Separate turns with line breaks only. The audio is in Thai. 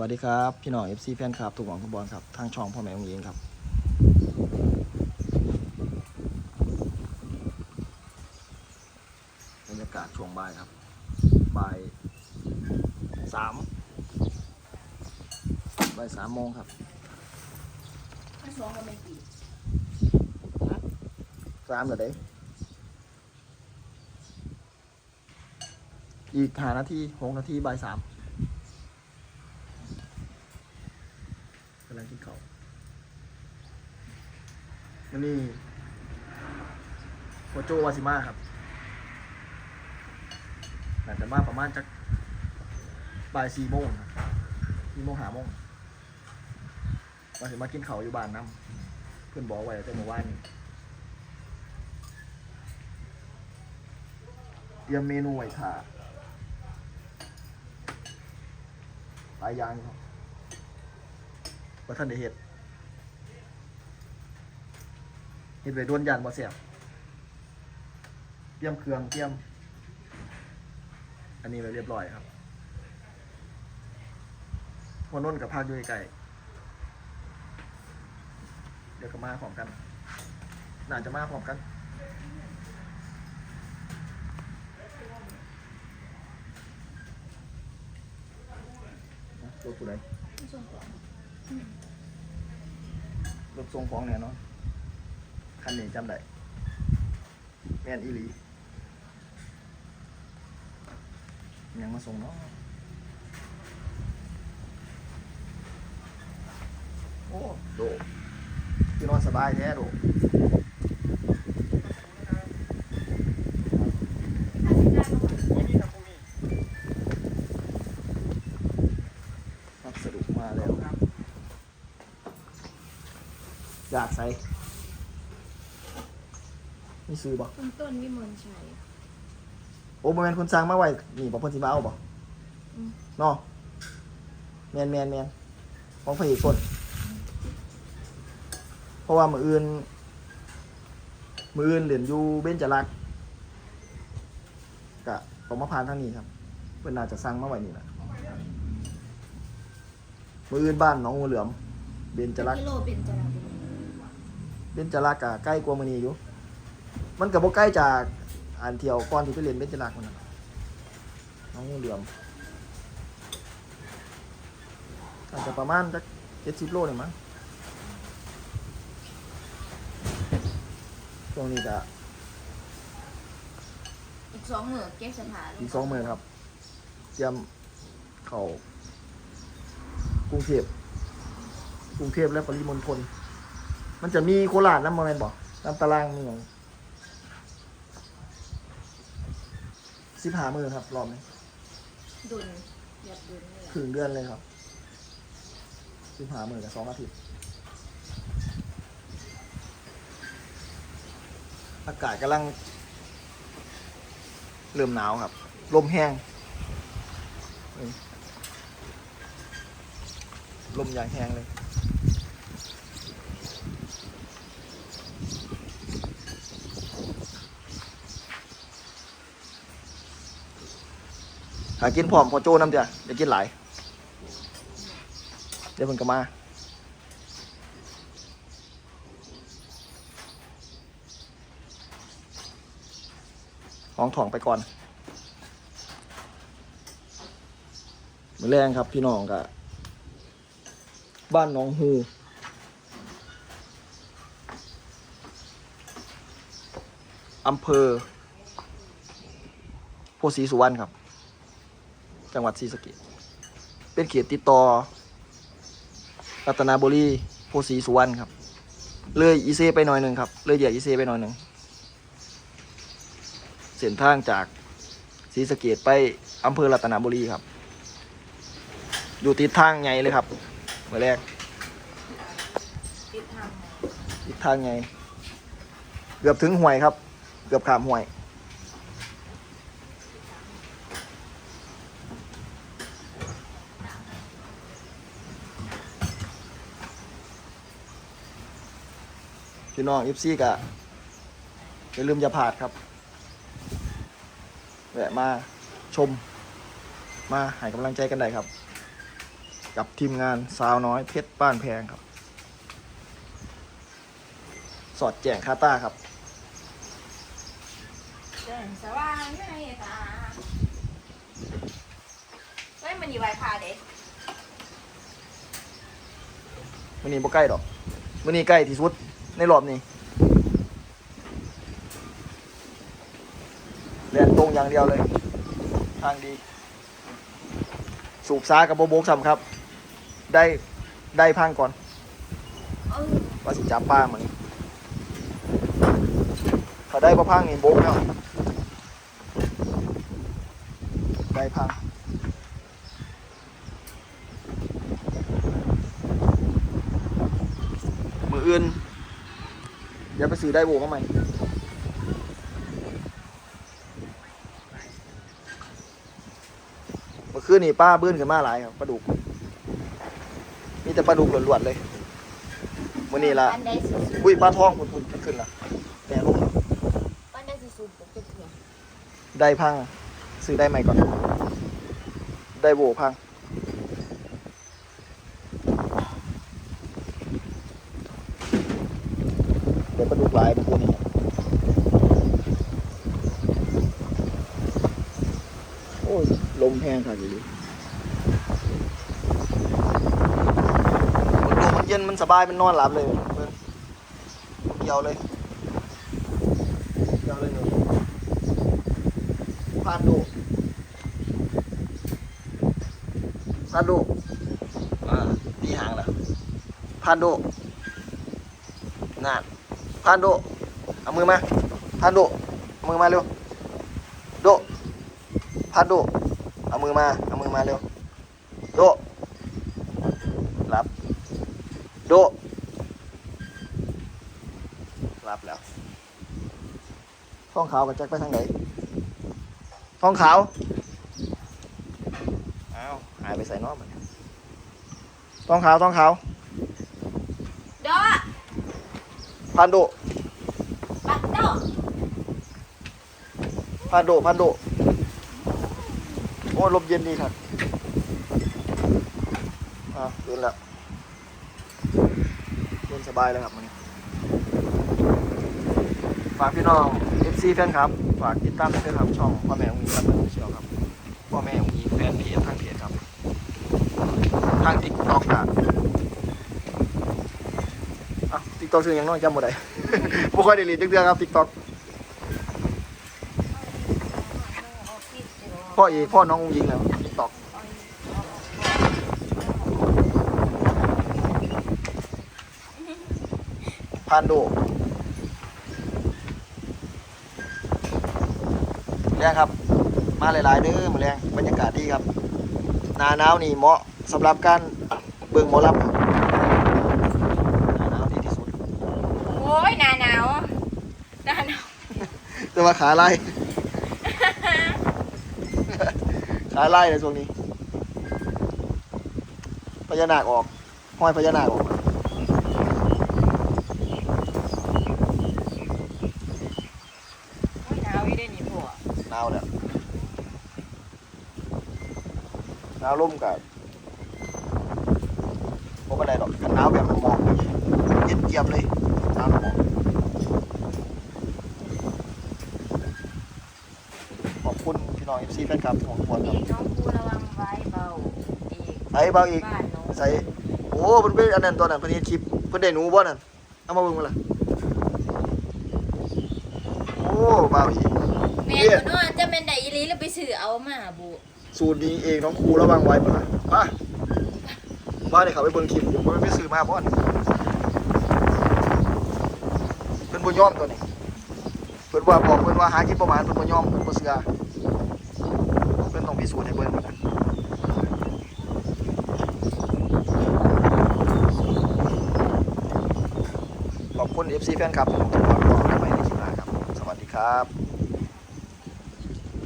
วัสดีครับ พี่น้อง FC แฟนคลับถูกหวังฟุตบอลครับ ทางช่องพ่อแม่องค์ยิงครับบรรยากาศช่วงบ่ายครับบ่ายสามบ่ายสามโมงครับ
ถ้าสองก็ไม่กี่
สามเหรอเด้อีกหานาทีหกนาทีบ่ายสาม กำลังกินข้าววันนี้โคโจวาซิมาครับน่าจะมาประมาณจักบ่ายสี่โมงสี่โมงหาโมงมาถึงมากินเขาอยู่บ้านน้ำเพื่อนบอกไว้แต่เมื่อวานนี้เตรียมเมนูไว้ค่ะหลายอย่างครับ ว่าท่านได้เห็ดเห็ดไว้ด้วนยานบ่เสียบเตรียมเครื่องเตรียม อันนี้ไว้เรียบร้อยครับวันน้นกับภาคด้วยไก่เดี๋ยวก็มาพร้อมกันน่าจะมาพร้อมกันรถผู้ใด
ไม่ส่งก่อน
รถทรงฟองเนี่ยเนาะคันนี้จำได้แม่นอีหลียังมาส่งเนาะโอ้โดที่นอนสบายแท้โดพัสดุมาแล้ว อยากใส่มีซื้อบ่
คุณต้นวิมลชัย
โอ้บ่แม่นคนสร้างมาไว้นี่บ่เพิ่นสิมาเอาบ่
อืม
เนาะแม่นแม่นแม่นของพระเอกคนเพราะว่ามื้ออื่น มื้ออื่นเล่นอยู่เบญจรักษ์ก็ต้องมาผ่านทางนี้ครับเพิ่นน่าจะสั่งมาไว้นี่ล่ะมื้ออื่นบ้านหนองงูเหลือม เบญจรักษ์
กิโลเป็นจรา เป็น
เบญจรักษ์ก็ใกล้กว่ามื้อนี้อยู่ มันก็บ่ใกล้จากอันเที่ยวก่อนที่ไปเรียนเบญจรักษ์มันน่ะน้องงูเหลือมอาจจะประมาณสัก70โลนี่มั้งช่วงนี้ก็
อีกสองหมื่นเก็บสถาน
อีกสองมื้อครับ เตรียมเข้ากรุงเทพกรุงเทพและปริมณฑล มันจะมีโคราชนำบ่แม่นบ่ตามตารางมีหยัง15มื้อครับ รอบนี้
ดุนหยับดุนนี่แหละ
ถึงเดือนเลยครับสิบหาหมื่นกับสองอาทิตย์ อากาศกำลัง เริ่มหนาวครับ ลมแห้งนี่ลมอย่างแห้งเลยากินพร้อมพอโจ้น้ำเดียวอย่ากินหลาย เดี๋ยวเพิ่นก็มาห้องถ่องไปก่อนมือแรงครับพี่น้องกะบ้านน้องฮูอำเภอโพธิ์ศรีสุวรรณครับ จังหวัดศรีสะเกษเป็นเขตติดต่อรัตนบุรีโพธิ์ศรีสุวรรณครับ เลยอีเซไปหน่อยหนึ่งครับ เลยเหยียดอีเซไปหน่อยหนึ่งเส้นทางจากศรีสะเกดไปอำเภอรัตนบุรีครับ อยู่ติดทางไงเลยครับเมื่อแรก
ติดทาง
ติดทางไงเกือบถึงห่วยครับ เกือบขามห่วย พี่น้องเอฟซีกะอย่าลืมอย่าพลาดครับแวะมาชม มาให้กำลังใจกันได้ครับ กับทีมงานสาวน้อยเพชรบ้านแพงครับ สอดแจงคาต้าครับ
เดินสว่างในตาเฮ้ยมันอยู่ไวพาเด็ก
มื่อนี้บ่ใกล้ดอกมื่อนี้ใกล้ที่สุด ในรอบนี้เรียนตรงอย่างเดียวเลย ทางดี สูบซ้ากับโบโบกซ้ำครับ ได้ได้พังก่อน
ออ
ว่าสิจับป้ามันถ้าได้บ่พังนี่โบกแล้วได้พังมืออื่น อย่าไปซื้อได้โบมาใหม่เมื่อคืนนี่ป้าเบื้อนขึ้นมาหลายครับปลาดุกมีแต่ปลาดุกล้วนๆเลยมื่อนี้ละ
อันใดสุด
อุ้ยปลาทองพุ่นพุ่นขึ้นละแต่ลงละ
ๆอันใดสุดๆปกติเนี่ย
ได้พังซื้อได้ใหม่ก่อน ได้โบพัง เดี๋ยวปลาดุกลายพวนี้โอ้ย ลมแห้งค่ะอยู่ดิลมมันเย็นมันสบายมันนอนหลับเลยเบิ่งเกี่ยวเลยเกี่ยวเลยหนูพานดูพานดูอ่าตีหางแล้วพานดูงาน พานโด เอามือมา พานโดเอามือมาเร็ว โด พานดูเอามือมา เอามือมาเร็ว โด รับ โด รับแล้ว ท้องขาวกับแจ็คไปทางไหน ท้องขาว อ้าว หายไปใส่นอกมันท้องขาวท้องขาว
ด อ
พันโด
ปัดดอ
พันโดพันโดโอ้ลมเย็นดีครับอ่าเย็นแล้วเย็นสบายแล้วครับมันฝากพี่น้อง FC แฟนครับ ฝากติดตามด้วยครับช่องพ่อแม่องค์ยิงรับเงินเชียวครับพ่อแม่องค์ยิงแฟนเพจทางเพจครับ ทางติ๊กต็อกอะอะ ต็อกชื่อหยังน้อยจำบ่ได้บ่ค่อยได้เรียนจักเทื่อครับติ๊กต็อกพ่อเอกพ่อน้ององค์ยิงแล้วติ๊กต็อกพานโดแรงครับ มาหลายๆเด้อมาแรงบรรยากาศดีครับหนาหนาวนี่เหมาะสำหรับการเบิ่งหมอลำครับหนาหนาวดีที่สุด
โอ้ยหนาหนาวหนาหนาว
แต่ว่าขาไล่ขาไล่ในช่วงนี้พญานาคออกห้อยพญานาคออก
โอ้ยหนาวอยู่ได้นี่พ่อ
หนาวแล้วหนาวร่มกับพวกอะไรดอกกันหนาวแบบหมอกเย็นเจียบเลยหนาวหมอกขอบคุณพี่น้องเอฟ ซีแฟนคลับของทุกคนครับ
นี่น้องกูระวังไว้เบาอีก
ใส่เบาอีก
บ้านน้อง
ใส่โอ้เพิ่นเป็นอันนั้นตอนนั้นเพิ่นเฮ็ดคลิปเพิ่นได้หนูบ่นั่นเอามาเบิ่งมาล่ะโอ้เบาอีก
แม่ตัวน้อยจะเป็นไดอีหลีแล้วไปซื้อเอามาบุ
สูตรนี้เองน้องครูระวังไว้บ่ล่ะมาบ้านนี่เขาไปเบิ่งคลิปอยู่บ่ไปซื้อมาบ่นี่เพิ่นบ่ยอมตัวนี้เพิ่นว่าบอกเพิ่นว่าหาคลิปประมาณเพิ่นบ่ยอมเพิ่นบ่เชื่อเพิสูจน์ให้เบิ้งนะขอบคุณ FC แฟนคลับทุกคนที่มาขอกันไปในคลิปหน้าครับ สวัสดีครับ